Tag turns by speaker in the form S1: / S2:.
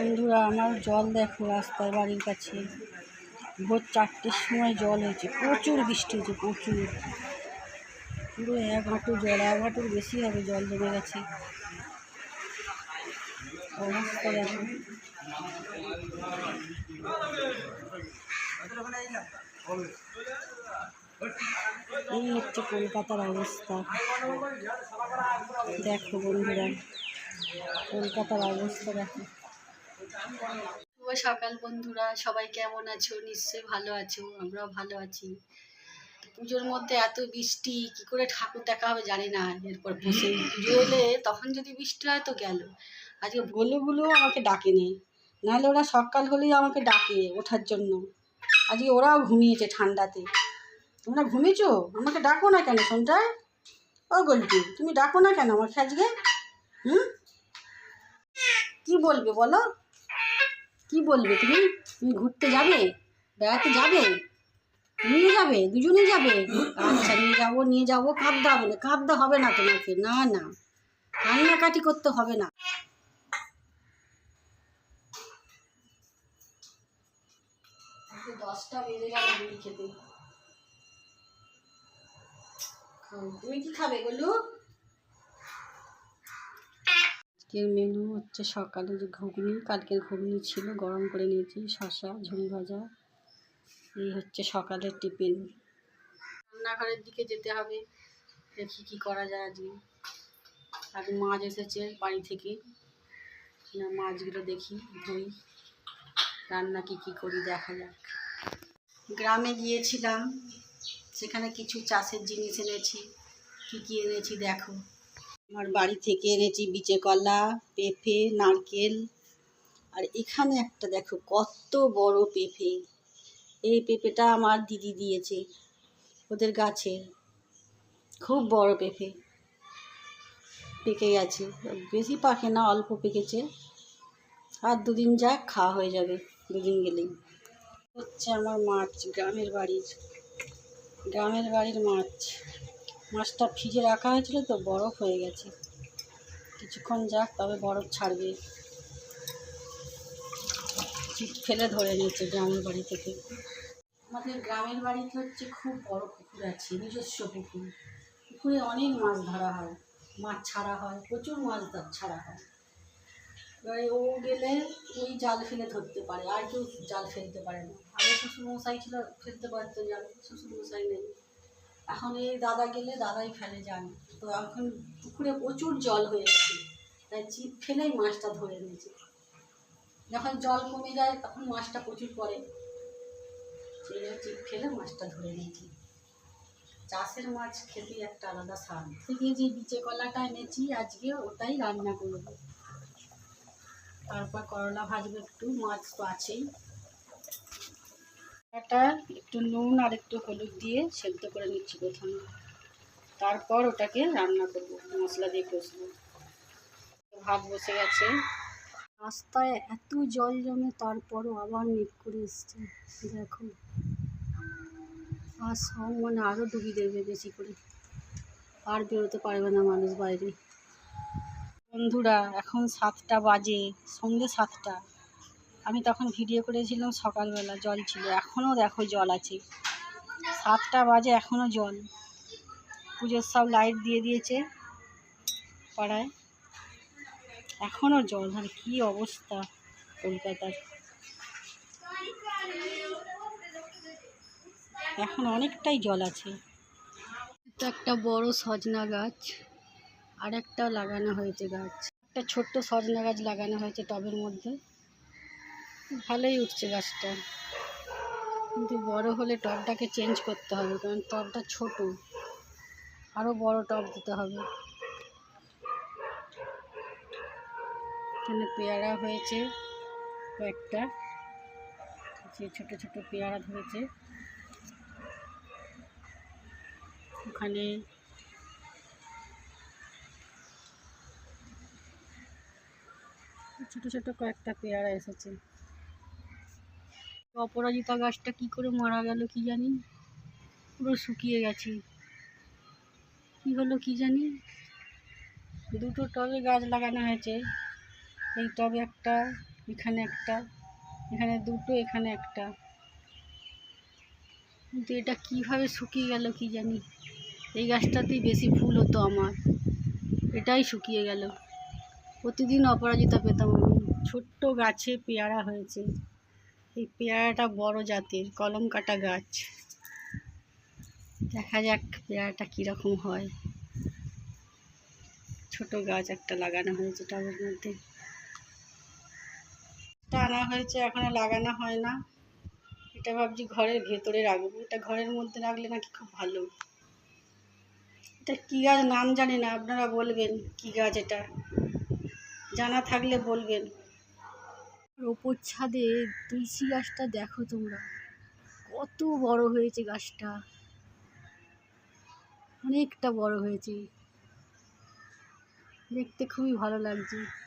S1: বন্ধুরা, আমার জল দেখো রাস্তায় বাড়ির কাছে। ভোর চারটের সময় জল হয়েছে, প্রচুর বৃষ্টি হয়েছে, প্রচুর। পুরো এক হাঁটু জল, এক হাঁটুর বেশি হবে জল জমে গেছে। অবস্থা দেখো। এই হচ্ছে কলকাতার অবস্থা। দেখো বন্ধুরা, কলকাতার অবস্থা দেখো। সকাল বন্ধুরা, সবাই কেমন আছো? নিশ্চয়ই ভালো আছো, আমরাও ভালো আছি। পুজোর মধ্যে এত বৃষ্টি, কি করে ঠাকুর দেখা হবে জানি না। এরপর বসে পুজো এলে তখন যদি বৃষ্টি হয় তো গেল। আজকে বলেগুলো আমাকে ডাকেনি। নাহলে ওরা সকাল হলেই আমাকে ডাকে ওঠার জন্য। আজকে ওরাও ঘুমিয়েছে ঠান্ডাতে। তোমরা ঘুমিয়েছো? আমাকে ডাকো না কেন সন্ধ্যায় ও গল্পি, তুমি ডাকো না কেন আমাকে আজকে? হুম? কি বলবে বলো? কি বলবে তুমি? তুমি ঘুরতে যাবে? বেড়াতে যাবে? নিয়ে যাবে? দুজনেই যাবে? আচ্ছা নিয়ে যাব নিয়ে যাব, কাঁদতে হবে না, কাঁদতে হবে না তোমাকে। না না। কান্নাকাটি করতে হবে না। দশটা বেজে গেল খেতে। তুমি কি খাবে গলু আজকের মেনু হচ্ছে সকালে যে ঘুগনি, কালকের ঘুগনি ছিল, গরম করে নিয়েছি শশা ঝুড়ি ভাজা। এই হচ্ছে সকালের টিফিন রান্নাঘরের দিকে যেতে হবে। দেখি কি করা যায় আজকে। আর মাছ এসেছে বাড়ি থেকে। মাছগুলো দেখি, ধুই। রান্না কি কি করি দেখা যাক। গ্রামে গিয়েছিলাম। সেখানে কিছু চাষের জিনিস এনেছি। কি কি এনেছি দেখো। আমার বাড়ি থেকে এনেছি বিচে কলা, পেঁপে, নারকেল। আর এখানে একটা দেখো, কত বড় পেঁপে। এই পেঁপেটা আমার দিদি দিয়েছে ওদের গাছের। খুব বড় পেঁপে। পেকে গেছে। বেশি পাকে না, অল্প পেকেছে। আর দুদিন যাক, খাওয়া হয়ে যাবে। দুদিন গেলেই। হচ্ছে আমার মাছ, গ্রামের বাড়ির। গ্রামের বাড়ির মাছ। মাছটা ফ্রিজে রাখা হয়েছিল তো বরফ হয়ে গেছে। কিছুক্ষণ যাক, তবে বরফ ছাড়বে। চিপ ফেলে ধরে নিয়েছে গ্রামের বাড়ি থেকে। আমাদের গ্রামের বাড়িতে হচ্ছে খুব বড় পুকুর আছে, নিজস্ব পুকুর। পুকুরে অনেক মাছ ধরা হয়, মাছ ছাড়া হয়, প্রচুর মাছ ছাড়া হয়। এবারে ও গেলে ওই জাল ফেলে ধরতে পারে, আর কেউ জাল ফেলতে পারে না। আগে শ্বশুরমশাই ছিল, ফেলতে পারতো জাল, শ্বশুরমশাই নেই। এখন এই দাদা গেলে দাদাই ফেলে যান। তো এখন পুকুরে প্রচুর জল হয়ে গেছে। তাই ছিপ ফেলেই মাছটা ধরে নিয়েছে যখন জল কমে যায়, তখন মাছটা প্রচুর সেই জন্য ছিপ ফেলে মাছটা ধরে নিয়েছি চাষের মাছ খেতে একটা আলাদা স্বাদ। থেকে যে বিচে কলাটা এনেছি, আজকে ওটাই রান্না করব। তারপর করলা ভাজবো একটু, মাছ তো আছেই। এটা একটু নুন আর একটু হলুদ দিয়ে সেদ্ধ করে নিচ্ছি প্রথমে। তারপর ওটাকে রান্না করব, মশলা দিয়ে কষবো। ভাত বসে গেছে। রাস্তায় এত জল জমে তারপরও আবার মেঘ করে এসছে, দেখো। আর সব মানে আরও ডুবি দেবে বেশি করে? আর বেরোতে পারবে না মানুষ বাইরে। বন্ধুরা, এখন সাতটা বাজে সন্ধ্যে সাতটা। আমি তখন ভিডিও করেছিলাম সকালবেলা, জল ছিল। এখনও দেখো জল আছে। সাতটা বাজে, এখনও জল। পুজোর সব লাইট দিয়ে দিয়েছে পাড়ায়। এখনও জল আর কী অবস্থা কলকাতার। এখন অনেকটাই জল আছে। তো একটা বড় সজনা গাছ আর একটা লাগানো হয়েছে গাছ। একটা ছোট্ট সজনা গাছ লাগানো হয়েছে টবের মধ্যে। ভালোই উঠছে গাছটা। কিন্তু বড় হলে টবটাকে চেঞ্জ করতে হবে, কারণ টবটা ছোট। আরও বড় টব দিতে হবে। এখানে পেয়ারা হয়েছে কয়েকটা। যে ছোট ছোট পেয়ারা ধরেছে। ওখানে ছোট ছোট কয়েকটা পেয়ারা এসেছে। অপরাজিতা গাছটা কি করে মারা গেল কি জানি? পুরো শুকিয়ে গেছে। কি হলো কি জানি? দুটো টবে গাছ লাগানো হয়েছে। এই টবে একটা, এখানে একটা, এখানে দুটো, এখানে একটা। কিন্তু এটা কীভাবে শুকিয়ে গেল কি জানি? এই গাছটাতেই বেশি ফুল হতো আমার। এটাই শুকিয়ে গেল। প্রতিদিন অপরাজিতা পেতাম ছোট্ট গাছে পেয়ারা হয়েছে। এই পেয়ারাটা বড় জাতের, কলম কাটা গাছ। দেখা যাক পেয়ারাটা কীরকম হয়। ছোট গাছ একটা লাগানো হয়েছে টবের মধ্যে। আনা হয়েছে, এখনও লাগানো হয় না। এটা ভাবছি ঘরের ভেতরে রাখব। এটা ঘরের মধ্যে রাখলে নাকি খুব ভালো। এটা কী গাছ নাম জানি না, আপনারা বলবেন কী গাছ এটা? জানা থাকলে বলবেন। ওপর ছাদে তুলসী গাছটা দেখো তোমরা। কত বড় হয়েছে গাছটা। অনেকটা বড় হয়েছে। দেখতে খুবই ভালো লাগছে।